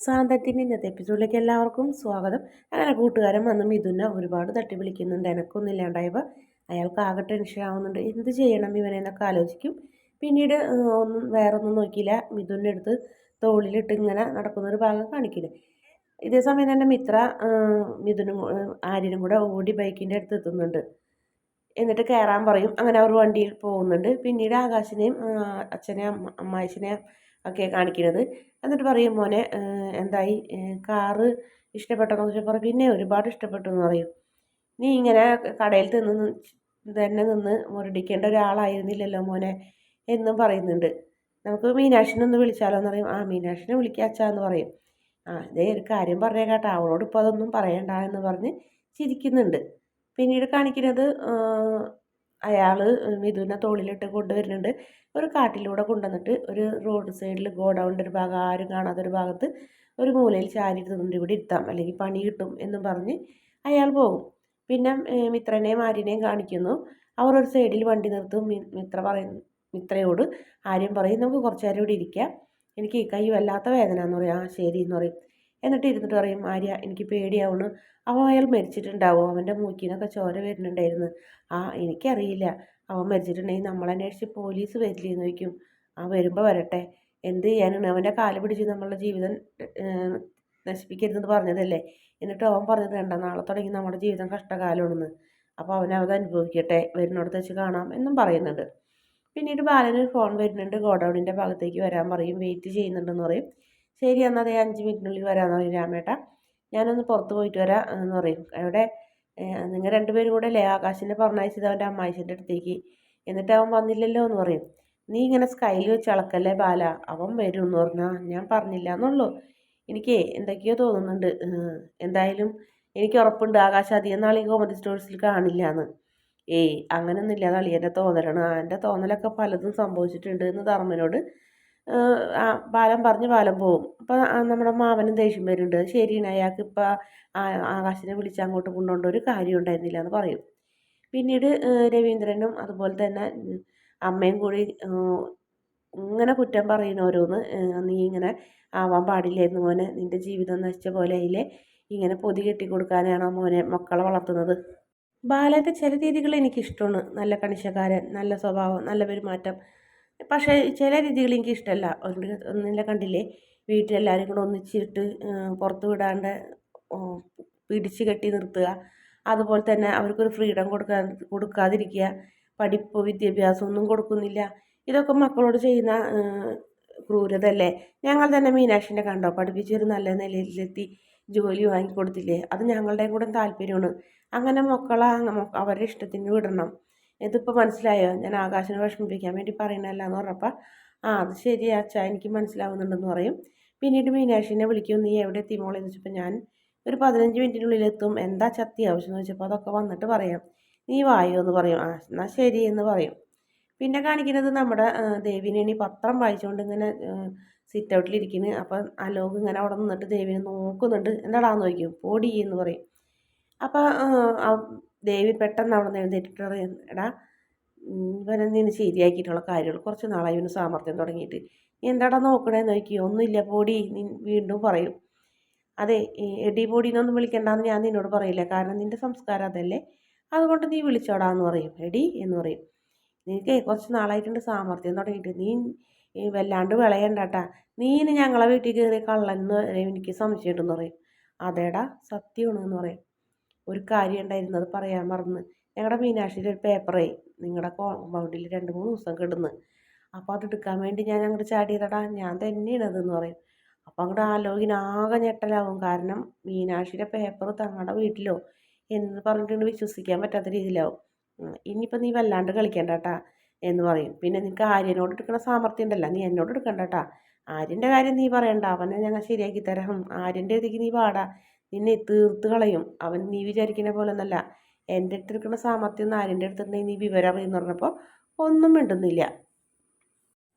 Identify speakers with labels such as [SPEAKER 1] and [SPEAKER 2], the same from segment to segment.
[SPEAKER 1] സാന്തത്തിന്റെ ഇന്നത്തെ എപ്പിസോഡിലേക്ക് എല്ലാവർക്കും സ്വാഗതം. അങ്ങനെ കൂട്ടുകാരൻ വന്ന് മിഥുനെ ഒരുപാട് തട്ടി വിളിക്കുന്നുണ്ട് എനക്കൊന്നും അയാൾക്ക് ആകെ ടെൻഷൻ ആവുന്നുണ്ട്. എന്ത് ചെയ്യണം ഇവനെന്നൊക്കെ ആലോചിക്കും. പിന്നീട് ഒന്നും വേറൊന്നും നോക്കിയില്ല. മിഥുന്റെ അടുത്ത് തോളിലിട്ട് ഇങ്ങനെ നടക്കുന്ന ഒരു ഭാഗം കാണിക്കില്ല ഇതേ സമയം തന്നെ മിത്ര മിഥുനും ആര്യനും കൂടെ ഓടി ബൈക്കിന്റെ അടുത്ത് എത്തുന്നുണ്ട്. എന്നിട്ട് കയറാൻ പറയും. അങ്ങനെ അവർ വണ്ടിയിൽ പോകുന്നുണ്ട്. പിന്നീട് ആകാശിനെയും അച്ഛനെയും അമ്മായിച്ചനെയും ഒക്കെ കാണിക്കുന്നത്. എന്നിട്ട് പറയും മോനെ എന്തായി? കാറ് ഇഷ്ടപ്പെട്ടെന്ന് വെച്ചാൽ പറയും പിന്നെ ഒരുപാട് ഇഷ്ടപ്പെട്ടു എന്ന് പറയും. നീ ഇങ്ങനെ കടയിൽ നിന്ന് തന്നെ നിന്ന് മുരടിക്കേണ്ട ഒരാളായിരുന്നില്ലല്ലോ മോനെ എന്നും പറയുന്നുണ്ട്. നമുക്ക് മീനാക്ഷിനെ ഒന്ന് വിളിച്ചാലോ എന്ന് പറയും. ആ മീനാക്ഷിനെ വിളിക്കാച്ചാന്ന് പറയും. ആ ഇതേ ഒരു കാര്യം പറഞ്ഞേ കേട്ടോ. അവളോട് ഇപ്പോൾ അതൊന്നും പറയണ്ട എന്ന് പറഞ്ഞ് ചിരിക്കുന്നുണ്ട്. പിന്നീട് കാണിക്കുന്നത് അയാൾ മിഥുനെ തോളിലിട്ട് കൊണ്ടുവരുന്നുണ്ട്. ഒരു കാട്ടിലൂടെ കൊണ്ടുവന്നിട്ട് ഒരു റോഡ് സൈഡിൽ ഗോഡൗണിന്റെ ഒരു ഭാഗം ആരും കാണാത്തൊരു ഭാഗത്ത് ഒരു മൂലയിൽ ചാരി തിന്നിട്ട് ഇവിടെ ഇരുത്താം. അല്ലെങ്കിൽ പണി കിട്ടും എന്നും പറഞ്ഞ് അയാൾ പോകും. പിന്നെ മിത്രനെയും ആര്യനെയും കാണിക്കുന്നു. അവർ ഒരു സൈഡിൽ വണ്ടി നിർത്തും. മിത്ര പറയും മിത്രയോട് ആര്യം പറയും നമുക്ക് കുറച്ച് നേരം ഇവിടെ ഇരിക്കാം. എനിക്ക് ഈ കൈ വല്ലാത്ത വേദന എന്ന് പറയും. ആ ശരി എന്ന് പറയും. എന്നിട്ട് ഇരുന്നിട്ട് പറയും ആര്യ എനിക്ക് പേടിയാവുന്നു. അവൻ അയാൾ മരിച്ചിട്ടുണ്ടാവും. അവന്റെ മൂക്കിനൊക്കെ ചോര വരുന്നുണ്ടായിരുന്നു. ആ എനിക്കറിയില്ല. അവൻ മരിച്ചിട്ടുണ്ടെങ്കിൽ നമ്മളന്വേഷിച്ച് പോലീസ് വരില്ലേ എന്ന് ചോദിക്കും. ആ വരുമ്പോൾ വരട്ടെ. എന്ത് ചെയ്യാനാണ്? അവന്റെ കാൽ പിടിച്ച് നമ്മളുടെ ജീവിതം നശിപ്പിക്കരുതെന്ന് പറഞ്ഞതല്ലേ? എന്നിട്ട് അവൻ പറഞ്ഞത് വേണ്ട നാളെ തുടങ്ങി നമ്മുടെ ജീവിതം കഷ്ടകാലമാണെന്ന്. അപ്പോൾ അവൻ അത് അനുഭവിക്കട്ടെ. വരുന്നിടത്ത് വെച്ച് കാണാം എന്നും പറയുന്നുണ്ട്. പിന്നീട് ബാലന് ഫോൺ വരുന്നുണ്ട്. ഗോഡൗണിന്റെ ഭാഗത്തേക്ക് വരാൻ പറയും. വെയിറ്റ് ചെയ്യുന്നുണ്ടെന്ന് പറയും. ശരി എന്നാൽ അതേ അഞ്ച് മിനിറ്റിനുള്ളിൽ വരാമെന്ന് പറയും രാമേട്ട. ഞാനൊന്ന് പുറത്ത് പോയിട്ട് വരാം എന്ന് പറയും. അവിടെ നിങ്ങൾ രണ്ടുപേരും കൂടെ അല്ലേ ആകാശിനെ പറഞ്ഞയച്ചത് അവന്റെ അമ്മായിച്ചന്റെ അടുത്തേക്ക്? എന്നിട്ട് അവൻ വന്നില്ലല്ലോ എന്ന് പറയും. നീ ഇങ്ങനെ സ്കൈയിൽ വെച്ച് അളക്കല്ലേ ബാല? അവൻ വരും എന്ന് പറഞ്ഞാൽ ഞാൻ പറഞ്ഞില്ല എന്നുള്ളൂ. എനിക്ക് എന്തൊക്കെയോ തോന്നുന്നുണ്ട്. എന്തായാലും എനിക്ക് ഉറപ്പുണ്ട് ആകാശം അധികം നാളെ കോമഡി സ്റ്റോഴ്സിൽ കാണില്ല എന്ന്. ഏയ് അങ്ങനെയൊന്നുമില്ല അത് അളിയന്റെ തോന്നലാണ്. എന്റെ തോന്നലൊക്കെ പലതും സംഭവിച്ചിട്ടുണ്ട് എന്ന് ധർമ്മനോട് ബാലൻ പറഞ്ഞ് ബാലൻ പോവും. അപ്പോൾ നമ്മുടെ മാവനും ദേഷ്യം വരുന്നുണ്ട്. ശരിയാണ് അയാൾക്ക് ഇപ്പോൾ ആകാശിനെ വിളിച്ച് അങ്ങോട്ട് കൊണ്ടുകൊണ്ട് ഒരു കാര്യം ഉണ്ടായിരുന്നില്ല എന്ന് പറയും. പിന്നീട് രവീന്ദ്രനും അതുപോലെ തന്നെ അമ്മയും കൂടി ഇങ്ങനെ കുറ്റം പറയുന്ന ഓരോന്ന് നീ ഇങ്ങനെ ആവാൻ പാടില്ലായിരുന്നു മോനെ. നിന്റെ ജീവിതം നശിച്ച പോലെ അതിലെ ഇങ്ങനെ പൊതി കെട്ടി കൊടുക്കാനാണോ മോനെ മക്കളെ വളർത്തുന്നത്? ബാലന്റെ ചില രീതികൾ എനിക്കിഷ്ടമാണ്. നല്ല കണിശക്കാരൻ നല്ല സ്വഭാവം നല്ല പെരുമാറ്റം. പക്ഷേ ചില രീതികൾ എനിക്ക് ഇഷ്ടമല്ല. ഒന്നില്ല കണ്ടില്ലേ? വീട്ടിലെല്ലാവരും കൂടെ ഒന്നിച്ചിട്ട് പുറത്ത് വിടാണ്ട് പിടിച്ച് കെട്ടി നിർത്തുക. അതുപോലെ തന്നെ അവർക്കൊരു ഫ്രീഡം കൊടുക്കാൻ കൊടുക്കാതിരിക്കുക. പഠിപ്പ് വിദ്യാഭ്യാസം ഒന്നും കൊടുക്കുന്നില്ല. ഇതൊക്കെ മക്കളോട് ചെയ്യുന്ന ക്രൂരതല്ലേ ഞങ്ങൾ തന്നെ മീനാക്ഷിനെ കണ്ടോ? പഠിപ്പിച്ചൊരു നല്ല നിലയിലെത്തി ജോലി വാങ്ങിക്കൊടുത്തില്ലേ? അത് ഞങ്ങളുടെയും കൂടെ താല്പര്യമാണ്. അങ്ങനെ മക്കളെ അവരുടെ ഇഷ്ടത്തിന് വിടണം. ഇതിപ്പോൾ മനസ്സിലായോ? ഞാൻ ആകാശനെ വിഷമിപ്പിക്കാൻ വേണ്ടി പറയണല്ല എന്ന് പറഞ്ഞപ്പോൾ ആ അത് ശരിയാ അച്ഛാ എനിക്ക് മനസ്സിലാവുന്നുണ്ടെന്ന് പറയും. പിന്നീട് മീനാക്ഷിനെ വിളിക്കും നീ എവിടെ എത്തി മോളെ? വെച്ചപ്പോൾ ഞാൻ ഒരു പതിനഞ്ച് മിനിറ്റിനുള്ളിൽ എത്തും. എന്താ ചത്തി? ആവശ്യം എന്ന് വെച്ചപ്പോൾ അതൊക്കെ വന്നിട്ട് പറയാം. നീ വായോ എന്ന് പറയും. ആ എന്നാൽ ശരി എന്ന് പറയും. പിന്നെ കാണിക്കുന്നത് നമ്മുടെ ദേവിനെ പത്രം വായിച്ചുകൊണ്ട് ഇങ്ങനെ സിറ്റ് ഔട്ടിലിരിക്കുന്നു അപ്പം അലോക് ഇങ്ങനെ അവിടെ നിന്നിട്ട് ദേവിനെ നോക്കുന്നുണ്ട്. എന്താടാന്ന് ചോദിക്കും? പോടി എന്ന് പറയും. അപ്പോൾ ദേവി പെട്ടെന്ന് അവിടെ നിന്ന് എഴുന്നേറ്റിട്ട് പറയും എടാ ഇവനെ നിന്ന് ശരിയാക്കിയിട്ടുള്ള കാര്യങ്ങൾ കുറച്ച് നാളായി ഇവന് സാമർത്ഥ്യം തുടങ്ങിയിട്ട്. എന്താടാ നോക്കണേ നോക്കി ഒന്നുമില്ല പൊടി. നീ വീണ്ടും പറയും. അതെ എടി പൊടി എന്നൊന്നും വിളിക്കണ്ടെന്ന് ഞാൻ നിന്നോട് പറയില്ല. കാരണം നിന്റെ സംസ്കാരം അതല്ലേ. അതുകൊണ്ട് നീ വിളിച്ചോടാന്ന് പറയും. എടി എന്ന് പറയും. നിനക്ക് കുറച്ച് നാളായിട്ടുണ്ട് സാമർത്ഥ്യം തുടങ്ങിയിട്ട്. നീ വല്ലാണ്ട് വിളയണ്ടാട്ടാ. നീ ഇനി ഞങ്ങളെ വീട്ടിൽ കയറി കള്ളെന്ന് എനിക്ക് സംശയമുണ്ടെന്ന് പറയും. അതേടാ സത്യമാണെന്ന് പറയും. ഒരു കാര്യം ഉണ്ടായിരുന്നു അത് പറയാൻ മറന്ന്. ഞങ്ങളുടെ മീനാക്ഷിയുടെ ഒരു പേപ്പറേ നിങ്ങളുടെ കോമ്പൗണ്ടിൽ രണ്ട് മൂന്ന് ദിവസം കിടന്ന്. അപ്പോൾ അത് എടുക്കാൻ വേണ്ടി ഞാൻ അങ്ങോട്ട് ചാടിയതടാ ഞാൻ തന്നെയാണ് അതെന്ന് പറയും. അപ്പോൾ അങ്ങോട്ട് ആലോചിനാകെ ഞെട്ടലാവും. കാരണം മീനാക്ഷിയുടെ പേപ്പർ തങ്ങളുടെ വീട്ടിലോ എന്ന് പറഞ്ഞിട്ട് വിശ്വസിക്കാൻ പറ്റാത്ത രീതിയിലാവും. ഇനിയിപ്പോൾ നീ വല്ലാണ്ട് കളിക്കണ്ട കേട്ടാ എന്ന് പറയും. പിന്നെ നിനക്ക് ആര്യനോട് എടുക്കുന്ന സാമർത്ഥ്യം ഉണ്ടല്ലോ നീ എന്നോട് എടുക്കണ്ട കേട്ടാ ആര്യന്റെ കാര്യം നീ പറയണ്ട അവനെ ഞങ്ങൾ ശരിയാക്കി തരാം. ആര്യന്റെ ഇതിക്ക് നീ പാടാ നിന്നെ തീർത്ത് കളയും. അവൻ നീ വിചാരിക്കുന്ന പോലെ ഒന്നല്ല എന്റെ അടുത്തിരിക്കുന്ന സാമർത്ഥ്യം ഒന്നും ആരിന്റെ അടുത്തുണ്ടെങ്കിൽ നീ വിവരം അറിയുമെന്ന് പറഞ്ഞപ്പോൾ ഒന്നും മിണ്ടുന്നില്ല.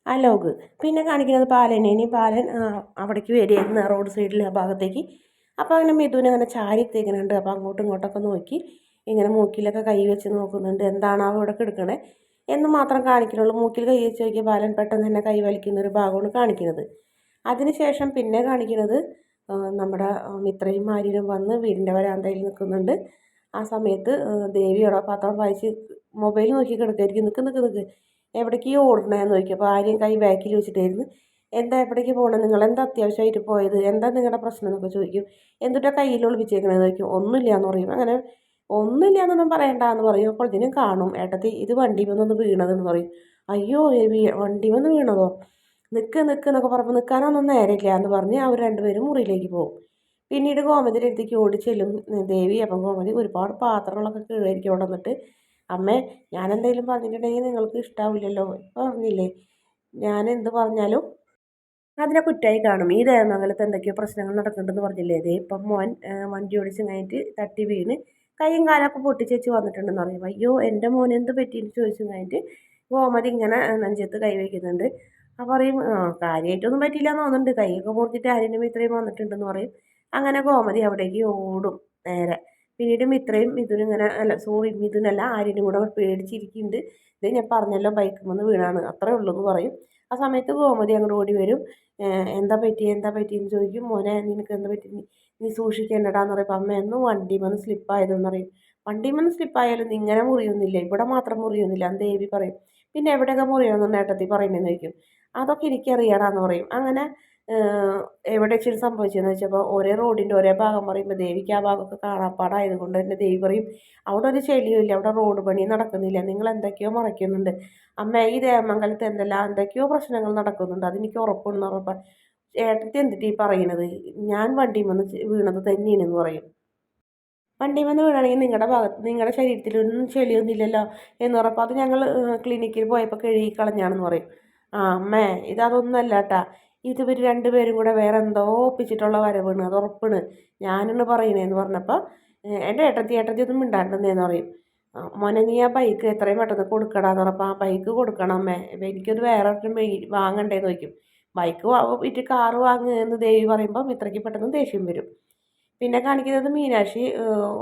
[SPEAKER 1] ആ അലോക് പിന്നെ കാണിക്കുന്നത് പാലനെ. പാലൻ അവിടേക്ക് വരികയായിരുന്നു റോഡ് സൈഡിൽ ആ ഭാഗത്തേക്ക്. അപ്പോൾ അങ്ങനെ മിഥുവിനെ അങ്ങനെ ചാരിത്തേക്കുന്നുണ്ട് അപ്പോൾ അങ്ങോട്ടും ഇങ്ങോട്ടൊക്കെ നോക്കി. ഇങ്ങനെ മൂക്കിലൊക്കെ കൈ വെച്ച് നോക്കുന്നുണ്ട്. എന്താണ് അവിടെ കിടക്കണേ എന്ന് മാത്രം കാണിക്കുന്നുള്ളൂ. മൂക്കിൽ കൈ വെച്ച് നോക്കിയ പാലൻ പെട്ടെന്ന് തന്നെ കൈ വലിക്കുന്ന ഒരു ഭാഗമാണ് കാണിക്കുന്നത്. അതിനുശേഷം പിന്നെ കാണിക്കുന്നത് നമ്മുടെ മിത്രയും മാര്യനും വന്ന് വീടിന്റെ വരാന്തയിൽ നിൽക്കുന്നുണ്ട്. ആ സമയത്ത് ദേവി അവിടെ പത്രം വായിച്ച് മൊബൈൽ നോക്കി കിടക്കായിരിക്കും നിൽക്ക് നിൽക്ക് നിൽക്ക് എവിടേക്ക് ഓടണേന്ന് ചോദിക്കും. അപ്പോൾ ആര്യം കൈ ബാക്കിൽ വെച്ചിട്ടായിരുന്നു. എന്താ എവിടേക്ക് പോകണം നിങ്ങൾ എന്താ അത്യാവശ്യമായിട്ട് പോയത്? എന്താ നിങ്ങളുടെ പ്രശ്നം? എന്നൊക്കെ ചോദിക്കും. എന്തുട്ടാ കയ്യിൽ ഒളിപ്പിച്ചേക്കണേന്ന് ചോദിക്കും. ഒന്നുമില്ല എന്ന് പറയും. അങ്ങനെ ഒന്നുമില്ല എന്നൊന്നും പറയണ്ടെന്ന് പറയും. അപ്പോൾ ഇതിനും കാണും. ഏട്ടത്തി ഇത് വണ്ടി വന്നൊന്ന് വീണതെന്ന് പറയും. അയ്യോ വണ്ടി വന്ന് വീണതോ? നിൽക്ക് നിൽക്ക് എന്നൊക്കെ പറഞ്ഞപ്പോൾ നിൽക്കാനൊന്നും നേരമില്ല എന്ന് പറഞ്ഞ് അവർ രണ്ടുപേരും മുറിയിലേക്ക് പോകും. പിന്നീട് ഗോമതിയുടെ അടുത്തേക്ക് ഓടി ചെല്ലും ദേവി. അപ്പം ഗോമതി ഒരുപാട് പാത്രങ്ങളൊക്കെ കീഴായിരിക്കും അവിടെ വന്നിട്ട് അമ്മേ ഞാൻ എന്തെങ്കിലും പറഞ്ഞിട്ടുണ്ടെങ്കിൽ നിങ്ങൾക്ക് ഇഷ്ടാവില്ലല്ലോ. ഇപ്പം പറഞ്ഞില്ലേ. ഞാൻ എന്ത് പറഞ്ഞാലും അതിനെ കുറ്റായി കാണും. ഈ ദേവമംഗലത്ത് എന്തൊക്കെയോ പ്രശ്നങ്ങൾ നടക്കുന്നുണ്ടെന്ന് പറഞ്ഞില്ലേ. ദേ ഇപ്പം മോൻ വണ്ടി ഓടിച്ച് കഴിഞ്ഞിട്ട് തട്ടി വീണ് കൈയും കാലൊക്കെ പൊട്ടിച്ചേച്ച് വന്നിട്ടുണ്ടെന്ന് പറഞ്ഞു അയ്യോ എന്റെ മോൻ എന്ത് പറ്റിയെന്ന് ചോദിച്ചു കഴിഞ്ഞിട്ട് ഗോമതി ഇങ്ങനെ നെഞ്ചത്ത് കൈ വയ്ക്കുന്നുണ്ട് അപ്പോൾ പറയും കാര്യമായിട്ടൊന്നും പറ്റിയില്ല എന്ന് തോന്നുന്നുണ്ട്. കൈയൊക്കെ മുറിച്ചിട്ട് ആര്യന്റെ ഇത്രയും വന്നിട്ടുണ്ടെന്ന് പറയും. അങ്ങനെ ഗോമതി അവിടേക്ക് ഓടും നേരെ. പിന്നീട് മിത്രയും മിഥുനും ഇങ്ങനെ അല്ല സോറി മിഥുനല്ല ആര്യനും കൂടെ പേടിച്ചിരിക്കുന്നുണ്ട്. ഇത് ഞാൻ പറഞ്ഞല്ലോ ബൈക്കിൽ വീണാണ്. അത്രേ ഉള്ളൂ എന്ന് പറയും. ആ സമയത്ത് ഗോമതി അങ്ങോട്ട് ഓടി വരും. എന്താ പറ്റി? എന്താ പറ്റിയെന്ന് ചോദിക്കും. മോനെ നിനക്ക് എന്താ പറ്റി? നീ സൂക്ഷിക്കേണ്ടടാന്ന് പറയും. അമ്മ എന്നും വണ്ടി വന്ന് സ്ലിപ്പായതെന്ന് പറയും. വണ്ടി വന്ന് സ്ലിപ്പായാലും ഇങ്ങനെ മുറിയൊന്നുമില്ല. ഇവിടെ മാത്രം മുറിയൊന്നുമില്ല. എന്ന് ദേവി പറയും. പിന്നെ എവിടെയൊക്കെ മുറിയൊന്നും നേട്ടത്തിൽ പറയുന്നതെന്ന് ചോദിക്കും. അതൊക്കെ എനിക്കറിയണമെന്ന് പറയും. അങ്ങനെ എവിടെ വെച്ചാണ് സംഭവിച്ചതെന്ന് വെച്ചപ്പോൾ ഒരേ റോഡിന്റെ ഒരേ ഭാഗം പറയുമ്പോൾ ദേവിക്ക് ആ ഭാഗമൊക്കെ കാണാപ്പാടായത് കൊണ്ട് തന്നെ ദേവി പറയും അവിടെ ഒരു ചെളിയുമില്ല അവിടെ റോഡ് പണി നടക്കുന്നില്ല നിങ്ങൾ എന്തൊക്കെയോ മറയ്ക്കുന്നുണ്ട്. അമ്മ ഈ ദേവമംഗലത്ത് എന്തെല്ലാം എന്തൊക്കെയോ പ്രശ്നങ്ങൾ നടക്കുന്നുണ്ട് അതെനിക്ക് ഉറപ്പുണ്ടെന്ന് പറഞ്ഞപ്പോൾ ഏട്ടത്തി എന്തിട്ട് ഈ പറയുന്നത് ഞാൻ വണ്ടി വന്ന് വീണത് തന്നെയാണെന്ന് പറയും. വണ്ടി വന്ന് വീണാണെങ്കിൽ നിങ്ങളുടെ ഭാഗത്ത് നിങ്ങളുടെ ശരീരത്തിലൊന്നും ചെളിയൊന്നുമില്ലല്ലോ എന്ന് പറഞ്ഞപ്പോൾ അത് ഞങ്ങൾ ക്ലിനിക്കിൽ പോയപ്പോൾ കഴുകി കളഞ്ഞാണെന്ന് പറയും. ആ അമ്മേ ഇതതൊന്നുമല്ല കേട്ടാ ഇതിവർ രണ്ടുപേരും കൂടെ വേറെ എന്തോ ഒപ്പിച്ചിട്ടുള്ള വരവാണ് അത് ഉറപ്പാണ്. ഞാനാണ് പറയണേന്ന് പറഞ്ഞപ്പോൾ എന്റെ ഏട്ടത്തി ഏട്ടത്തി ഒന്നും മിണ്ടാണ്ടെന്നേന്ന് പറയും. മോനെ നീ ആ ബൈക്ക് എത്രയും പെട്ടെന്ന് കൊടുക്കടാന്ന് പറഞ്ഞപ്പോൾ ആ ബൈക്ക് കൊടുക്കണം അമ്മേ. എനിക്കത് വേറെ വാങ്ങണ്ടേന്ന് ചോദിക്കും. ബൈക്ക് വിറ്റ് കാറ് വാങ്ങുക എന്ന് ദേവി പറയുമ്പോൾ ഇത്രയ്ക്ക് പെട്ടെന്ന് ദേഷ്യം വരും. പിന്നെ കാണിക്കുന്നത് മീനാക്ഷി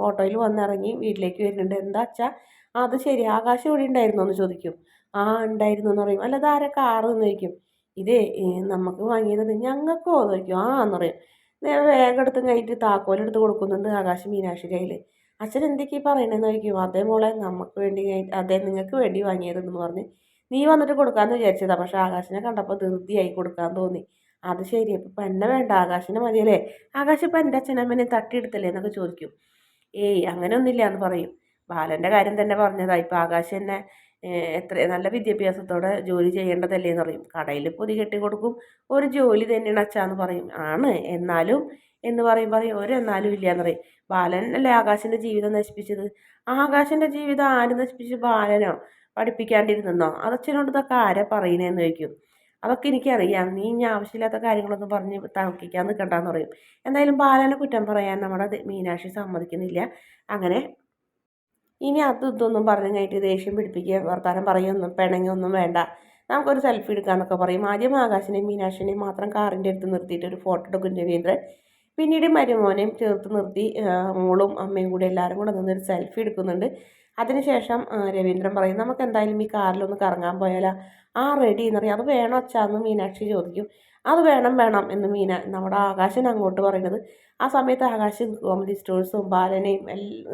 [SPEAKER 1] ഓട്ടോയിൽ വന്നിറങ്ങി വീട്ടിലേക്ക് വരുന്നുണ്ട്. എന്താ അച്ഛാ? അത് ശരി ആകാശം ഇവിടെ ഉണ്ടായിരുന്നു എന്ന് ചോദിക്കും. ആ ഉണ്ടായിരുന്നു എന്ന് പറയും. അല്ല ഇതാരെ കാറ് എന്ന് ചോദിക്കും. ഇതേ നമുക്ക് വാങ്ങിയത് ഞങ്ങൾക്കോ എന്ന് ചോദിക്കും. ആ എന്ന് പറയും. വേഗം എടുത്തും കഴിഞ്ഞിട്ട് താക്കോലെടുത്ത് കൊടുക്കുന്നുണ്ട് ആകാശ മീനാക്ഷി കയ്യിൽ അച്ഛൻ എന്തൊക്കെയാണ് പറയണതെന്ന് ചോദിക്കും. അതേ മോളെ നമുക്ക് വേണ്ടി അതേ നിങ്ങൾക്ക് വേണ്ടി വാങ്ങിയതെന്ന് പറഞ്ഞ് നീ വന്നിട്ട് കൊടുക്കാമെന്ന് വിചാരിച്ചതാണ് പക്ഷേ ആകാശിനെ കണ്ടപ്പോൾ ധൃതിയായി കൊടുക്കാൻ തോന്നി. അത് ശരി. അപ്പം ഇപ്പം എന്നെ വേണ്ട. ആകാശിനെ മതിയല്ലേ? ആകാശ് ഇപ്പം എന്റെ അച്ഛനമ്മനെ തട്ടിയെടുത്തല്ലേ എന്നൊക്കെ ചോദിക്കും. ഏയ് അങ്ങനെ ഒന്നുമില്ല എന്ന് പറയും. ബാലന്റെ കാര്യം തന്നെ പറഞ്ഞതാണ് ഇപ്പം ആകാശ് എന്നെ എത്ര നല്ല വിദ്യാഭ്യാസത്തോടെ ജോലി ചെയ്യേണ്ടതല്ലേ എന്ന് പറയും. കടയിൽ പൊതി കെട്ടി കൊടുക്കും. ഒരു ജോലി തന്നെയാണ് അച്ഛാന്ന് പറയും. ആണ്. എന്നാലും എന്ന് പറയും പറയും ഒരു എന്നാലും ഇല്ല എന്ന് പറയും. ബാലൻ അല്ലേ ആകാശിന്റെ ജീവിതം നശിപ്പിച്ചത്? ആകാശിന്റെ ജീവിതം ആര് നശിപ്പിച്ചു? ബാലനോ പഠിപ്പിക്കാണ്ടിരുന്നോ? അതച്ഛനോട് ഇതൊക്കെ ആരാ പറയണേന്ന് ചോദിക്കും. അതൊക്കെ എനിക്കറിയാം. നീ ഇനി ആവശ്യമില്ലാത്ത കാര്യങ്ങളൊന്നും പറഞ്ഞ് തർക്കിക്കാൻ നിൽക്കണ്ടെന്ന് പറയും. എന്തായാലും ബാലനെ കുറ്റം പറയാൻ നമ്മുടെ മീനാക്ഷി സമ്മതിക്കുന്നില്ല. അങ്ങനെ ഇനി അത് ഇതൊന്നും പറഞ്ഞു കഴിഞ്ഞിട്ട് ദേഷ്യം പിടിപ്പിക്കുക വർത്താനം പറയുകയൊന്നും പിണങ്ങൊന്നും വേണ്ട. നമുക്കൊരു സെൽഫി എടുക്കാമെന്നൊക്കെ പറയും. ആദ്യം ആകാശിനെയും മീനാക്ഷിനെയും മാത്രം കാറിന്റെ അടുത്ത് നിർത്തിയിട്ട് ഒരു ഫോട്ടോ എടുക്കും രവീന്ദ്രൻ. പിന്നീട് മരുമോനെയും ചേർത്ത് നിർത്തി മോളും അമ്മയും കൂടെ എല്ലാവരും കൂടെ നിന്നൊരു സെൽഫി എടുക്കുന്നുണ്ട്. അതിനുശേഷം രവീന്ദ്രൻ പറയും നമുക്ക് എന്തായാലും ഈ കാറിലൊന്ന് കറങ്ങാൻ പോയാലോ. ആ റെഡി എന്ന് പറയും. അത് വേണോ അച്ഛാന്ന് മീനാക്ഷി ചോദിക്കും. അത് വേണം വേണം എന്ന് മീന നമ്മുടെ ആകാശൻ അങ്ങോട്ട് പറയുന്നത്. ആ സമയത്ത് ആകാശ് കോമഡി സ്റ്റോഴ്സും ബാലനെയും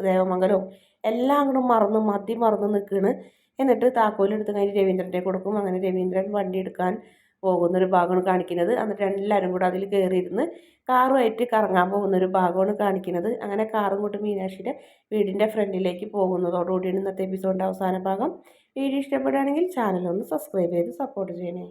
[SPEAKER 1] ദേവമംഗലവും എല്ലാം അങ്ങോട്ട് മറന്ന് മതി മറന്ന് നിൽക്കുകയാണ് എന്നിട്ട് താക്കോലെടുത്ത് കഴിഞ്ഞ് രവീന്ദ്രന്റെ കൊടുക്കും. അങ്ങനെ രവീന്ദ്രൻ വണ്ടി എടുക്കാൻ പോകുന്നൊരു ഭാഗമാണ് കാണിക്കുന്നത്. എന്നിട്ട് എല്ലാവരും കൂടെ അതിൽ കയറിയിരുന്ന് കാറുമായിട്ട് കറങ്ങാൻ പോകുന്നൊരു ഭാഗമാണ് കാണിക്കുന്നത്. അങ്ങനെ കാറും കൊണ്ട് മീനാക്ഷിയുടെ വീടിന്റെ ഫ്രണ്ടിലേക്ക് പോകുന്നതോടുകൂടിയാണ് ഇന്നത്തെ എപ്പിസോഡിന്റെ അവസാന ഭാഗം. വീഡിയോ ഇഷ്ടപ്പെടുകയാണെങ്കിൽ ചാനൽ ഒന്ന് സബ്സ്ക്രൈബ് ചെയ്ത് സപ്പോർട്ട് ചെയ്യണേ.